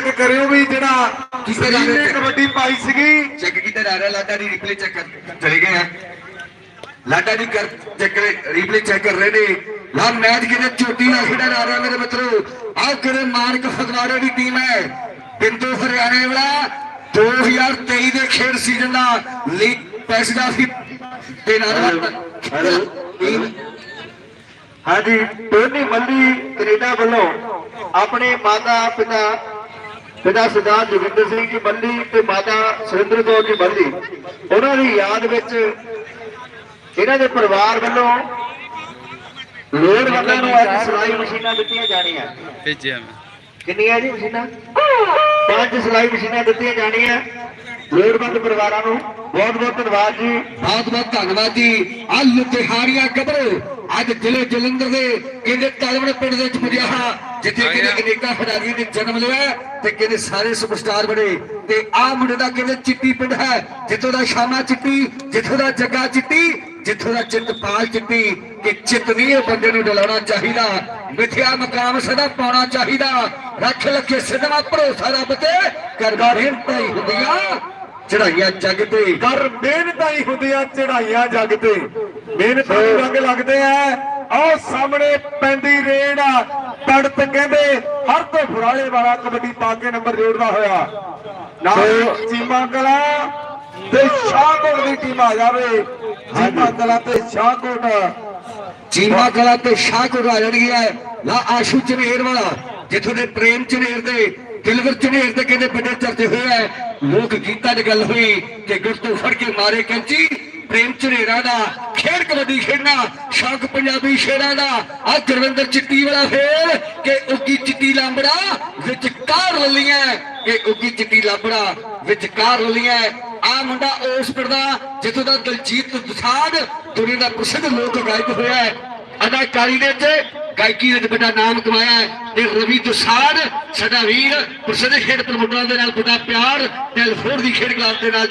Check ਕਰਿਓ ਵੀ ਜਿਹੜਾ ਕਿਸੇ ਦਾ ਕਬੱਡੀ ਪਾਈ ਸੀਗੀ। ਚੈੱਕ ਕੀਤਾ ਜਾ ਰਿਹਾ ਲਾਡਾ ਦੀ ਰਿਪਲੇ ਚੈੱਕ ਕਰ ਚਲੇ ਗਏ ਆ। ਲਾਡਾ ਦੀ ਕਰ ਚੈੱਕ ਰਿਪਲੇ ਚੈੱਕ ਕਰ ਰਹੇ ਨੇ। ਲਾ ਮੈਚ ਕਿਤੇ ਚੋਟੀ ਨਾਲ ਖੇਡਿਆ ਜਾ ਰਿਹਾ ਮੇਰੇ ਮਿੱਤਰੋ। ਆਹ ਕਿਹੜੇ ਮਾਰਕ ਫਗਵਾੜੇ ਦੀ ਟੀਮ ਹੈ? ਬਿੰਦੂ ਹਰਿਆਣੇ ਵਾਲਾ 2023 ਦੇ ਖੇਡ ਸੀਜ਼ਨ ਦਾ ਲੀਗ ਪੈਸ ਦਾ ਸੀ। ਤੇ ਨਾਲ ਹਾਂਜੀ ਟੋਨੀ ਮੱਲੀ ਕੈਨੇਡਾ ਵੱਲੋਂ ਆਪਣੇ ਮਾਤਾ ਪਿਤਾ ਪਿਤਾ ਸਰਦਾਰ ਜੋਗਿੰਦਰ ਸਿੰਘ ਜੀ ਮੱਲੀ ਤੇ ਮਾਤਾ ਸੁਰਿੰਦਰ ਕੌਰ ਜੀ ਮੱਲੀ ਉਹਨਾਂ ਦੀ ਯਾਦ ਵਿੱਚ ਇਹਨਾਂ ਦੇ ਪਰਿਵਾਰ ਵੱਲੋਂ ਲੋੜਵੰਦਾਂ ਨੂੰ ਅੱਜ ਸਿਲਾਈ ਮਸ਼ੀਨਾਂ ਦਿੱਤੀਆਂ ਜਾਣੀਆਂ। ਭੇਜਿਆ ਮੈਂ। ਕਿੰਨੀਆਂ ਜੀ ਮਸ਼ੀਨਾਂ? ਪੰਜ ਸਿਲਾਈ ਮਸ਼ੀਨਾਂ ਦਿੱਤੀਆਂ ਜਾਣੀਆਂ। ਲੋੜਵੰਦ ਪਰਿਵਾਰਾਂ ਨੂੰ ਬਹੁਤ ਬਹੁਤ ਧੰਨਵਾਦ ਜੀ। ਬਹੁਤ ਬਹੁਤ ਧੰਨਵਾਦ ਜੀ। ਆ ਲੁਧਿਆਣੀਆਂ ਗੱਭਰੂ ਅੱਜ ਜ਼ਿਲ੍ਹੇ ਜਲੰਧਰ ਦੇ ਕਹਿੰਦੇ ਤਲਵਣ ਪਿੰਡ ਦੇ ਵਿੱਚ ਪੁਜਿਆ ਜਿੱਥੇ ਕਹਿੰਦੇ ਅਨੇਕਾਂ ਖਿਡਾਰੀਆਂ ਨੇ ਜਨਮ ਲਿਆ ਤੇ ਕਹਿੰਦੇ ਸਾਰੇ ਸੁਪਰਸਟਾਰ ਬਣੇ। ਤੇ ਆ ਮੁੰਡੇ ਦਾ ਕਹਿੰਦੇ ਚਿੱਟੀ ਪਿੰਡ ਹੈ? ਜਿੱਥੋਂ ਦਾ ਸ਼ਾਮਾ ਚਿੱਟੀ ਜਿੱਥੋਂ ਦਾ ਜੱਗਾ ਚਿੱਟੀ ਜਿੱਥੋਂ ਦਾ ਚਿੱਤਪਾਲ ਚਿੱਟੀ ਕਿ ਚਿੱਤ ਨਹੀਂ ਇਹ ਬੰਦੇ ਨੂੰ ਡਲਾਉਣਾ ਚਾਹੀਦਾ। ਮਿਥਿਆ ਮਕਾਮ ਸਦਾ ਪਾਉਣਾ ਚਾਹੀਦਾ। ਰੱਖ ਲੱਖੇ ਸਿਧਵਾ ਭਰੋਸਾ ਰੱਬ ਤੇ ਕਰਦਾ ਰਹਿੰਦਾ ਹੀ ਹੁੰਦੀਆਂ ਚੜਾਈਆਂ ਜੱਗ ਤੇ। ਕਰ ਮਿਹਨਤਾਂ ਹੀ ਹੁੰਦੀਆਂ ਚੜਾਈਆਂ ਜੱਗ ਤੇ। ਮਿਹਨਤਾਂ ਦੇ ਰੰਗ ਲੱਗਦੇ ਆ। ਆਹ ਸਾਹਮਣੇ ਪੈਂਦੀ ਰੇਡ ਆ। ਤੜਤ ਕਹਿੰਦੇ ਹਰ ਤੋਂ ਫੁਰਾਲੇ ਵਾਲਾ ਕਬੱਡੀ ਪਾ ਕੇ ਨੰਬਰ ਜੋੜਦਾ ਹੋਇਆ। ਨਾਲ ਚੀਮਾ ਕਲਾ ਤੇ ਸ਼ਾਹਕੋਟ ਦੀ ਟੀਮ ਆ ਜਾਵੇ। ਚੀਮਾ ਕਲਾ ਤੇ ਸ਼ਾਹਕੋਟ। ਚੀਮਾ ਕਲਾ ਤੇ ਸ਼ਾਹਕੋਟ ਆ ਜਾਣਗੀ ਹੈ ਲਾ ਆਸ਼ੂ ਚਨੇਰ ਵਾਲਾ ਜਿੱਥੋਂ ਦੇ ਪ੍ਰੇਮ ਚਨੇਰ ਦੇ ਦਿਲਵਰ ਚਨੇਰ ਦੇ ਕਹਿੰਦੇ ਵੱਡੇ ਚਰਚੇ ਹੋਏ ਹੈ ਲੋਕ ਗੀਤਾਂ 'ਚ ਗੱਲ ਹੋਈ ਕਿ ਗੁਰ ਤੋਂ ਫੜ ਕੇ ਮਾਰੇ ਕੰਚੀ। ਪ੍ਰੇਮ ਚਨੇਰਾ ਦਾ, ਖੇਡ ਕਬੱਡੀ ਖੇਡਣਾ, ਸ਼ੌਕ ਪੰਜਾਬੀ ਸ਼ੇਰਾਂ ਦਾ। ਆ ਗੁਰਵਿੰਦਰ ਚਿੱਟੀ ਵਾਲਾ ਫੇਰ ਕਿ ਉੱਗੀ ਚਿੱਟੀ ਲਾਂਬੜਾ ਵਿੱਚ ਕਾਰ ਲੱਲੀਆਂ ਕਿ ਉੱਗੀ ਚਿੱਟੀ ਲਾਂਬੜਾ ਵਿੱਚ ਕਾਰ ਲੱਲੀਆਂ। ਆ ਮੁੰਡਾ ਉਸ ਪਿੰਡ ਦਾ, ਜਿੱਥੋਂ ਦਾ ਦਲਜੀਤ ਦੁਸਾਧ ਦੁਨੀਆ ਦਾ ਪ੍ਰਸਿੱਧ ਲੋਕ ਗਾਇਕ ਹੋਇਆ। ਹੈ ਅਦਾਕਾਰੀ ਦੇ ਵਿੱਚ ਗਾਇਕੀ ਦੇ ਵੱਡਾ ਨਾਮ ਕਮਾਇਆ ਤੇ ਰਵੀ ਦੁਸਾਧ ਸਾਡਾ ਵੀਰ, ਪ੍ਰਸਿੱਧ ਖੇਡ ਪ੍ਰਮੋਟਰਾਂ ਦੇ ਨਾਲ ਬੜਾ ਪਿਆਰ ਤੇ ਅਲਫੋਰ ਦੀ ਖੇਡ ਕਲਾਸ ਦੇ ਨਾਲ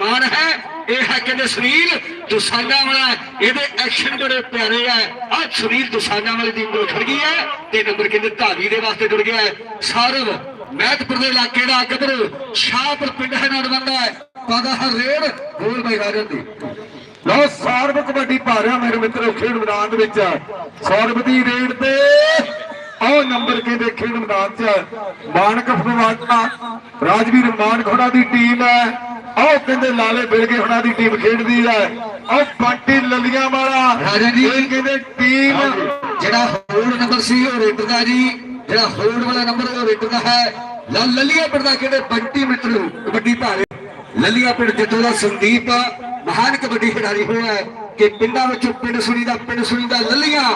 ਮਾਣ ਹੈ। ਇਹ ਹੈ ਕਹਿੰਦੇ ਸੁਨੀਲ ਦੁਸਾਨਾ ਵਾਲਾ। ਇਹਦੇ ਐਕਸ਼ਨ ਬੜੇ ਪਿਆਰੇ ਆ। ਆ ਸੁਨੀਲ ਦੁਸਾਨਾ ਵਾਲੀ ਟੀਮ ਕੋਲ ਖੜ ਗਈ ਹੈ ਤੇ ਨੰਬਰ ਕਹਿੰਦੇ ਧਾਰੀ ਦੇ ਵਾਸਤੇ ਜੁੜ ਗਿਆ ਸਾਰਵ ਮਹਿਤਪੁਰ ਦੇ ਇਲਾਕੇ ਦਾ ਗੱਭਰੂ ਸ਼ਾਹਪੁਰ ਪਿੰਡ ਹੈ, ਨਾਲ ਬੰਦਾ ਹੈ। ਪਾਦਾ ਹਰ ਰੇਡ ਗੋਲ ਬਾਈ ਰਾਜਨ ਦੀ। ਲਓ ਸੌਰਵ ਕਬੱਡੀ ਪਾ ਰਿਹਾ ਮੇਰੇ ਮਿੱਤਰੋ ਖੇਡ ਮੈਦਾਨ ਦੇ ਵਿੱਚ। ਸੌਰਵ ਦੀ ਰੇਡ ਤੇ ਆਹ ਨੰਬਰ ਕਹਿੰਦੇ ਖੇਡ ਮੈਦਾਨ 'ਚ? ਮਾਨਕ ਫਗਵਾੜਾ ਰਾਜਵੀਰ ਮਾਨਖੋੜਾ ਦੀ ਟੀਮ ਹੈ। ਆਹ ਕਹਿੰਦੇ ਲਾਲੇ ਬਿਲਗੇ ਹੋਣਾ ਦੀ ਟੀਮ ਖੇਡਦੀ ਹੈ। ਆਹ ਬੰਟੀ ਲੱਲੀਆਂ ਵਾਲਾ ਰਾਜਾ ਜੀ। ਇਹ ਕਹਿੰਦੇ ਟੀਮ। ਜਿਹੜਾ ਹੋਲਡ ਨੰਬਰ ਸੀ ਉਹ ਰੇਡਰ ਦਾ ਜੀ। ਜਿਹੜਾ ਹੋਲਡ ਵਾਲਾ ਨੰਬਰ ਉਹ ਰੇਡਰ ਦਾ ਹੈ। ਲੱਲੀਆ ਪਿੰਡ ਦਾ ਕਹਿੰਦੇ ਬੰਟੀ ਮਿੱਤਰੂ ਕਬੱਡੀ ਭਾਰੇ। ਲੱਲੀਆ ਪਿੰਡ ਜਿੱਥੋਂ ਦਾ ਸੰਦੀਪ। ਮਹਾਨ ਕਬੱਡੀ ਖਿਡਾਰੀ ਹੋਇਆ ਕਿ ਪਿੰਡਾਂ ਵਿੱਚੋਂ ਪਿੰਡ ਸੁਣੀ ਦਾ, ਪਿੰਡ ਸੁਣੀ ਦਾ ਲੱਲੀਆਂ।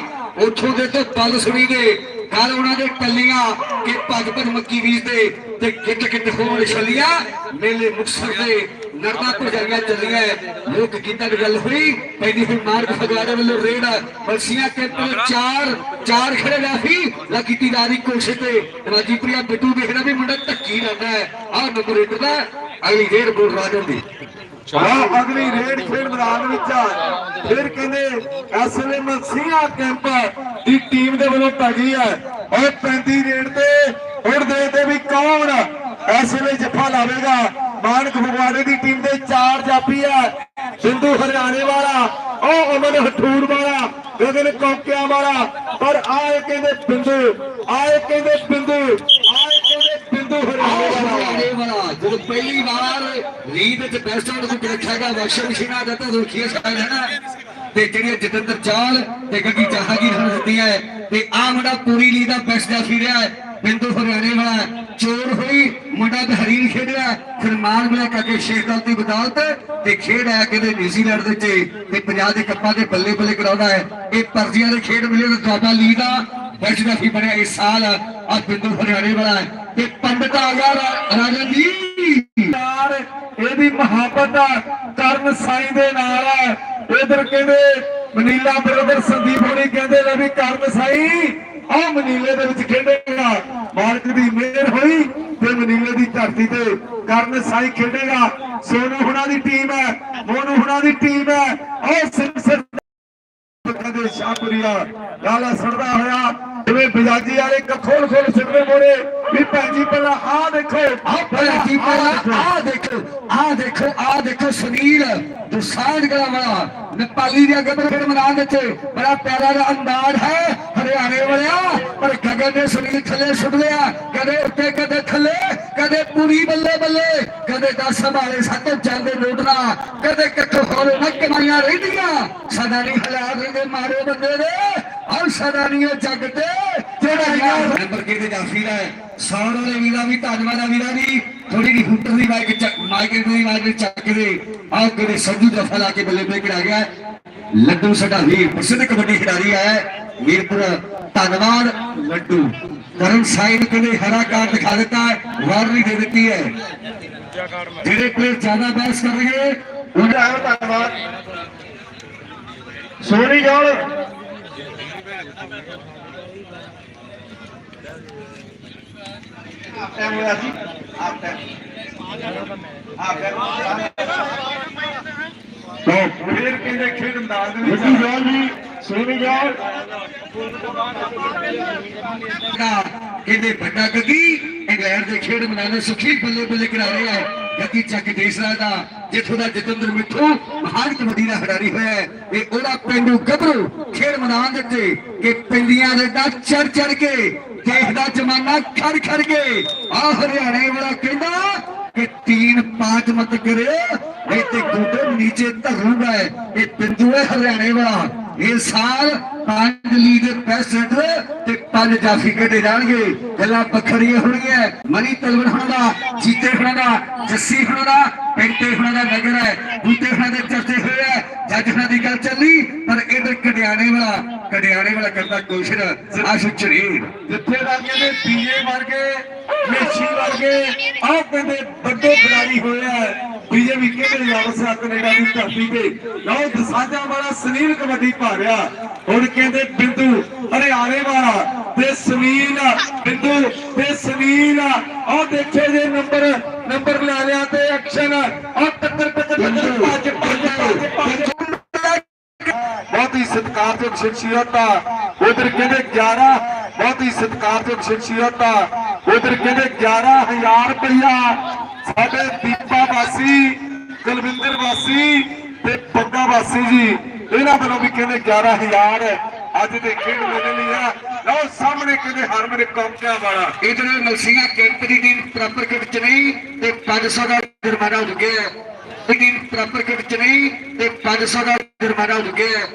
ਉੱਥੋਂ ਦੇ ਤੋਂ ਪੱਲ ਸੁਣੀ ਦੇ ਕੱਲ ਉਹਨਾਂ ਦੇ ਟੱਲੀਆਂ ਕਿ ਭੱਗ ਭੱਗ ਮੱਕੀ ਬੀਜਦੇ ਤੇ ਕਿੱਟ ਕਿੱਟ ਹੋਣ ਛੱਲੀਆਂ। ਮੇਲੇ ਮੁਕਸਰ ਦੇ ਨਰਮਾ ਭਜਾਈਆਂ ਚੱਲੀਆਂ ਲੋਕ ਗੀਤਾਂ ਦੀ ਗੱਲ ਹੋਈ ਪੈਂਦੀ ਹੋਈ ਮਾਰਗ ਫਗਵਾੜੇ ਵੱਲੋਂ ਰੇਡ ਬਲਸੀਆਂ ਕੈਂਪ ਵਿੱਚ ਚਾਰ ਚਾਰ ਖੜੇ ਰਾਫੀ ਲਾ ਕੀਤੀ ਜਾ ਰਹੀ ਕੋਸ਼ਿਸ਼ ਤੇ ਰਾਜੀ ਪ੍ਰਿਆ ਬਿੱਟੂ ਵੇਖਣਾ ਵੀ ਮੁੰਡਾ ਧੱਕੀ ਲੈਂਦਾ ਹੈ। ਆਹ ਨੰਬਰ ਰੇਡ ਦਾ, ਅਗਲੀ ਰੇਡ ਬੋਲ ਰਾਜਨ ਦੀ। ਆਹ ਅਗਲੀ ਰੇਡ ਖੇਡ ਮੈਦਾਨ ਵਿੱਚ ਆ। ਫਿਰ ਕਹਿੰਦੇ ਐਸਲੇ ਮਸੀਹਾ ਕੈਂਪ ਦੀ ਟੀਮ ਦੇ ਵੱਲੋਂ ਭੱਜੀ ਹੈ। ਉਹ 35 ਰੇਡ ਤੇ ਹੁਣ ਦੇਖਦੇ ਵੀ ਕੌਣ ਐਸਲੇ ਜੱਫਾ ਲਾਵੇਗਾ? ਮਾਨਕ ਫਗਵਾੜੇ ਦੀ ਟੀਮ ਦੇ ਚਾਰ ਜਾਪੀ ਹੈ। ਸਿੰਧੂ ਹਰਿਆਣੇ ਵਾਲਾ, ਉਹ ਅਮਨ ਹਠੂਰ ਵਾਲਾ, ਗਗਨ ਕੋਕਿਆ ਵਾਲਾ। ਪਰ ਆਏ ਕਹਿੰਦੇ ਬਿੰਦੂ, ਆਏ ਕਹਿੰਦੇ ਬਿੰਦੂ ਆਏ ਕਹਿੰਦੇ ਬਿੰਦੂ ਹਰਿਆਣੇ ਵਾਲਾ ਹਰਿਆਣੇ ਵਾਲਾ ਜਦੋਂ ਪਹਿਲੀ ਵਾਰ ਲੀਡ ਵਿੱਚ ਬੈਸਟ ਆਊਟ ਨੂੰ ਦੇਖਿਆਗਾ ਵਕਸ਼ਾ ਮਸ਼ੀਨਾ ਦਾ ਤਾਂ ਰੁਖੀਆ ਸ਼ਾਇਦ ਹੈ ਨਾ। ਤੇ ਜਿਹੜੀਆਂ ਜਤਿੰਦਰ ਚਾਲ ਤੇ ਗੱਗੀ ਜਹਾਂਗੀਰ ਨੂੰ ਦਿੱਤੀਆਂ ਹੈ। ਤੇ ਆ ਮੁੰਡਾ ਪੂਰੀ ਲੀਗ ਦਾ ਬੈਸਟ ਦਾ ਫਿਰਿਆ ਹੈ। ਬਿੰਦੂ ਹਰਿਆਣੇ ਵਾਲਾ ਚੋਰ ਹੋਈ, ਮੁੰਡਾ ਬਹਿਰੀਨ ਖੇਡਿਆ ਫਿਰ ਮਾਨ ਮਿਲਿਆ ਕਾਕੇ ਸ਼ੇਖ ਦਲ ਦੀ ਬਦੌਲਤ ਤੇ ਖੇਡ ਆਇਆ ਕਹਿੰਦੇ ਨਿਊਜ਼ੀਲੈਂਡ ਦੇ ਵਿੱਚ। ਤੇ ਪੰਜਾਬ ਦੇ ਕੱਪਾਂ ਦੇ ਬੱਲੇ ਬੱਲੇ ਕਰਾਉਂਦਾ ਹੈ। ਇਹ ਪਰਜੀਆਂ ਦੇ ਖੇਡ ਮਿਲੇ ਤੇ ਤੁਹਾਡਾ ਲੀਗ ਦਾ ਬੈਸਟ ਦਾ ਵੀ ਬਣਿਆ ਇਸ ਸਾਲ ਆ। ਬਿੰਦੂ ਹਰਿਆਣੇ ਵਾਲਾ ਹੈ ਤੇ ਪੰਡਤ ਆ ਗਿਆ ਜੀ। ਯਾਰ, ਇਹਦੀ ਮੁਹੱਬਤ ਕਰਨ ਸਾਈ ਦੇ ਨਾਲ ਆ। ਇਧਰ ਕਹਿੰਦੇ, ਮਨੀਲਾ ਬਰਦਰ ਸੰਦੀਪ ਹੋਣੀ ਕਹਿੰਦੇ ਲੈ ਵੀ ਕਰਨ ਸਾਈ। ਆ ਮਨੀਲੇ ਦੇ ਵਿੱਚ ਖੇਡੇਗਾ ਮਾਲਕ ਦੀ ਮਿਹਰ ਹੋਈ ਤੇ ਮਨੀਲੇ ਦੀ ਧਰਤੀ ਤੇ ਕਰਨ ਸਾਈ ਖੇਡੇਗਾ ਸੋਨੂ ਹੁਣਾ ਦੀ ਟੀਮ ਹੈ, ਮੋਨੂ ਹੁਣਾ ਦੀ ਟੀਮ ਹੈ। ਉਹ ਸਿੰਘ ਕਦੇ ਸ਼ਾਹਪੁਰੀਆ। ਲਾਲਾ ਸੜਦਾ ਹੋਇਆ। ਜਿਵੇਂ ਬਜਾਜੀ ਵਾਲੇ ਖੋਲ ਖੋਲ ਸਿੱਧੇ ਮੋੜੇ। ਵੀ ਭੈਣ ਜੀ ਪਹਿਲਾਂ ਆਹ ਦੇ ਆਹ ਭੈਜੀ ਪਹਿਲਾਂ ਆਹ ਦੇਖੋ ਆਹ ਦੇਖੋ ਆਹ ਦੇਖੋ ਸੁਨੀਲ ਦੁਸਾਂਝ ਗਲਾ ਵਾਲਾ ਨੇਪਾਲੀ ਦੇ ਅੱਗੇ ਬੜੇ ਮੈਦਾਨ ਵਿੱਚ ਬੜਾ ਪਿਆਰਾ ਦਾ ਅੰਦਾਜ਼ ਹੈ ਹਰਿਆਣੇ ਵਾਲਿਆ ਪਰ ਗਗਨ ਨੇ ਸੁਨੀਲ ਥੱਲੇ ਸੁੱਟ ਲਿਆ। ਕਦੇ ਉੱਤੇ ਕਦੇ ਥੱਲੇ। ਕਦੇ ਪੂਰੀ ਬੱਲੇ ਬੱਲੇ ਕਦੇ ਦਸ ਸੰਭਾਲੇ ਸੱਤ ਜਾਂਦੇ ਲੋਟਣਾ ਕਦੇ ਕਿੱਥੋਂ ਹੋਰੇ ਨਾ ਕਮਾਈਆਂ ਰਹਿੰਦੀਆਂ। ਸਦਾ ਨਹੀਂ ਹਲਾ ਦੇ ਮਾਰੇ ਬੰਦੇ ਦੇ ਔਰ ਸਦਾ ਨਹੀਂ ਇਹ ਜੱਗ ਤੇ। ਜਿਹੜਾ ਯਾਰ ਨੰਬਰ ਕਿਤੇ ਜਾਫੀ ਦਾ ਹੈ ਸੌਰ ਵਾਲੇ ਵੀਰਾਂ ਵੀ ਧੰਨਵਾਦ ਆ ਵੀਰਾਂ ਦੀ। ਥੋੜੀ ਜਿਹੀ ਹੂਟਰ ਦੀ ਮਾਈਕ ਚੱਕ ਮਾਈਕ ਦੀ ਮਾਈਕ ਚੱਕ ਦੇ। ਆਹ ਕਿਤੇ ਸੰਜੂ ਜਫਾ ਲਾ ਕੇ ਬੱਲੇ ਬੱਲੇ ਖਿਡਾ ਗਿਆ। ਲੱਡੂ ਸਾਡਾ ਵੀਰ ਪ੍ਰਸਿੱਧ ਕਬੱਡੀ ਖਿਡਾਰੀ ਹੈ। ਵੀਰਪੁਰ ਧੰਨਵਾਦ ਲੱਡੂ ਕਰਨ ਸਾਈਨ ਕਹਿੰਦੇ ਹਰਾ ਕਾਰਡ ਦਿਖਾ ਦਿੱਤਾ ਵਾਰਨਿੰਗ ਦੇ ਦਿੱਤੀ ਹੈ ਜਿਹੜੇ ਪਲੇਅਰ ਜ਼ਿਆਦਾ ਬਹਿਸ ਕਰ ਰਹੇ ਉਹਦਾ ਆਇਓ ਧੰਨਵਾਦ ਸੋਨੀ ਜੋਲ ਟਾਈਮ ਹੋਇਆ ਸੀ ਆਪ ਟਾਈਮ ਆਪ ਫਿਰ ਕਹਿੰਦੇ ਖੇਡ ਮੈਦਾਨ ਦੇ ਵਿੱਚ ਜੀ ਇਹਦੇ ਵੱਡਾ ਗੱਗੀ, ਇੰਗਲੈਂਡ ਦੇ ਖੇਡ ਮੈਦਾਨ ਸੁਖੀ ਬੱਲੇ ਬੱਲੇ ਕਰਾ ਰਿਹਾ ਗੱਗੀ ਚੱਕ ਦੇਸਰਾ ਦਾ, ਜਿੱਥੋਂ ਦਾ ਜਤਿੰਦਰ ਮਿੱਠੂ, ਮਹਾਨ ਕਬੱਡੀ ਦਾ ਖਿਡਾਰੀ ਹੋਇਆ ਹੈ। ਇਹ ਉਹਦਾ ਪਿੰਡੂ ਗੱਭਰੂ ਖੇਡ ਮੈਦਾਨ ਦਿੱਤੇ ਕਿ ਪਿੰਡੀਆਂ ਦੇ ਦਾ ਚੜ ਚੜ ਕੇ ਦੇਖਦਾ ਜਮਾਨਾ ਖੜ ਖੜ ਕੇ ਆ ਹਰਿਆਣੇ ਵਾਲਾ ਕਹਿੰਦਾ ਕਿ ਤੀਨ ਪਾਤ ਮਤ ਕਰਿਓ, ਨਹੀਂ ਤੇ ਗੋਡੇ ਨੀਚੇ ਧਰੂਗਾ ਇਹ ਪਿੰਡੂ ਹੈ ਹਰਿਆਣੇ ਵਾਲਾ। ਇਹ ਸਾਲ ਪੰਜ ਲੀਗ ਦੇ ਪ੍ਰੈਜ਼ੀਡੈਂਟ ਤੇ ਪੰਜ ਜਾਫੀ ਕੱਢੇ ਜਾਣਗੇ। ਗੱਲਾਂ ਵੱਖਰੀਆਂ ਹੋਣਗੀਆਂ। ਮਨੀ ਤਲਵਣ ਹੁਣਾਂ ਦਾ, ਜੀਤੇ ਹੁਣਾਂ ਦਾ, ਜੱਸੀ ਹੁਣਾਂ ਦਾ, ਪਿੰਟੇ ਹੁਣਾਂ ਦਾ ਨਗਰ ਹੈ। ਬੂਟੇ ਹੁਣਾਂ ਦੇ ਚਰਚੇ ਹੋਏ ਆ। ਜੱਜ ਹੁਣਾਂ ਦੀ ਗੱਲ ਚੱਲੀ, ਪਰ ਇਧਰ ਕੜਿਆਣੇ ਵਾਲਾ ਕੜਿਆਣੇ ਵਾਲਾ ਕਰਦਾ ਕੋਸ਼ਿਸ਼ ਆਸ਼ੂ ਚਰੀਰ। ਜਿੱਥੇ ਦਾ ਕਹਿੰਦੇ ਬੀਏ ਵਰਗੇ, ਮੇਸ਼ੀ ਵਰਗੇ, ਆਹ ਕਹਿੰਦੇ ਵੱਡੇ ਖਿਡਾਰੀ ਹੋਏ ਹੈ ਬੀਜੇ ਵੀ ਕਹਿੰਦੇ ਲਾਵਸ ਕੈਨੇਡਾ ਦੀ ਧਰਤੀ ਤੇ ਲਓ ਦਸਾਂਜਾ ਵਾਲਾ ਸੁਨੀਲ ਕਬੱਡੀ ਪਾ ਰਿਹਾ ਹੁਣ ਕਹਿੰਦੇ ਬਿੰਦੂ ਹਰਿਆਣੇ ਵਾਲਾ ਤੇ ਸੁਨੀਲ ਬਿੰਦੂ ਤੇ ਸੁਨੀਲ। ਆਹ ਦੇਖੇ ਜੇ ਨੰਬਰ ਨੰਬਰ ਲੈ ਲਿਆ ਤੇ ਐਕਸ਼ਨ ਆਹ ਟੱਕਰ ਟੱਕਰ ਭੱਜ ਭੱਜ ਭੱਜ ਭੱਜ ਬਹੁਤ ਹੀ ਸਤਿਕਾਰਯੋਗ ਸ਼ਖਸੀਅਤ ਆ। ਉਧਰ ਕਹਿੰਦੇ 11 ਬਹੁਤ ਹੀ ਸਤਿਕਾਰਯੋਗ ਸ਼ਖਸੀਅਤ ਆ। ਉਧਰ ਕਹਿੰਦੇ 11000 ਰੁਪਇਆ ਸਾਡੇ ਦੀਪਾ ਵਾਸੀ, ਕੁਲਵਿੰਦਰ ਵਾਸੀ ਤੇ ਬੱਗਾ ਵਾਸੀ ਜੀ, ਇਹਨਾਂ ਵੱਲੋਂ ਵੀ ਕਹਿੰਦੇ 11000 ਅੱਜ ਦੇ ਖੇਡ ਮੇਲੇ ਲਈ ਆ। ਲਓ, ਸਾਹਮਣੇ ਕਹਿੰਦੇ ਹਰਮਨ ਕੌਂਕਿਆਂ ਵਾਲਾ। ਇਧਰ ਮਲਸੀਆ ਕੈਂਪ ਦੀ ਟੀਮ ਪ੍ਰਾਪਰ ਕੇ ਵਿੱਚ ਨਹੀਂ ਤੇ 500 ਦਾ ਜੁਰਮਾਨਾ ਹੋ ਗਿਆ ਟੀਮ ਪ੍ਰਾਪਰ ਕੇ ਵਿੱਚ ਨਹੀਂ ਤੇ 500 ਦਾ ਜੁਰਮਾਨਾ ਹੋ ਗਿਆ